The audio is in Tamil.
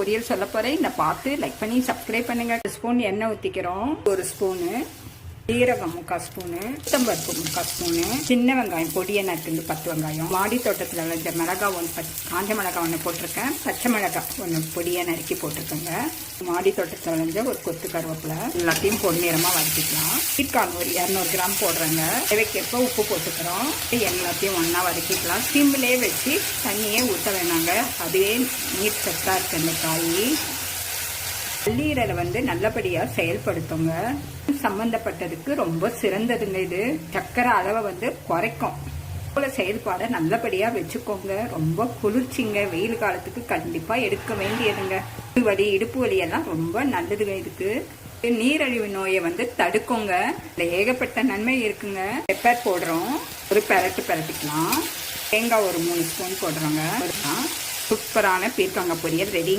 பொரியல் சொல்ல போறேன். இந்த பார்த்து லைக் பண்ணி சப்ஸ்கிரைப் பண்ணுங்க. ஸ்பூன் எண்ணெய் ஊற்றிக்கிறோம் ஒரு ஸ்பூனு சீரகம் முக்கால் ஸ்பூனு உத்தம்பருப்பு முக்கால் ஸ்பூனு சின்ன வெங்காயம் பொடியை நறுக்குந்து பத்து வெங்காயம். மாடி தோட்டத்தில் விளைஞ்ச மிளகாய் ஒன்று பச்சை காஞ்ச மிளகாய் ஒன்று போட்டிருக்கேன். பச்சை மிளகாய் ஒன்று பொடியை நறுக்கி போட்டிருக்கேங்க. மாடி தோட்டத்தில் விளைஞ்ச ஒரு கொத்து கருவேப்பிலை. எல்லாத்தையும் பொன்னிறமாக வதக்கிக்கலாம். ஸ்வீட் ஒரு இரநூறு கிராம் போடுறேங்க. தேவைக்கேற்ப உப்பு போட்டுக்கிறோம். எல்லாத்தையும் ஒன்றா வதக்கிக்கலாம். சிம்மிலே வச்சு தண்ணியே ஊற்ற வேணாங்க. அதுவே நீர் சத்தாக இருக்கு அந்த காய். கல்லீரலை வந்து நல்லபடியா செயல்படுத்துங்க. சம்பந்தப்பட்டதுக்கு ரொம்ப சிறந்ததுங்க இது. சக்கரை அளவை வந்து குறைக்கும். போல செயல்பாடை நல்லபடியா வச்சுக்கோங்க. ரொம்ப குளிர்ச்சிங்க. வெயில் காலத்துக்கு கண்டிப்பா எடுக்க வேண்டியதுங்க. இடுப்பு வலி இடுப்பு வலியெல்லாம் ரொம்ப நல்லதுங்க இதுக்கு. நீரழிவு நோயை வந்து தடுக்குங்க. ஏகப்பட்ட நன்மை இருக்குங்க. பெப்பர் போடுறோம். ஒரு பெரட்டு பெரட்டிக்கலாம். தேங்காய் ஒரு மூணு ஸ்பூன் போடுறோங்க. சூப்பரான பீர்க்கங்க பொரியல் ரெடிங்க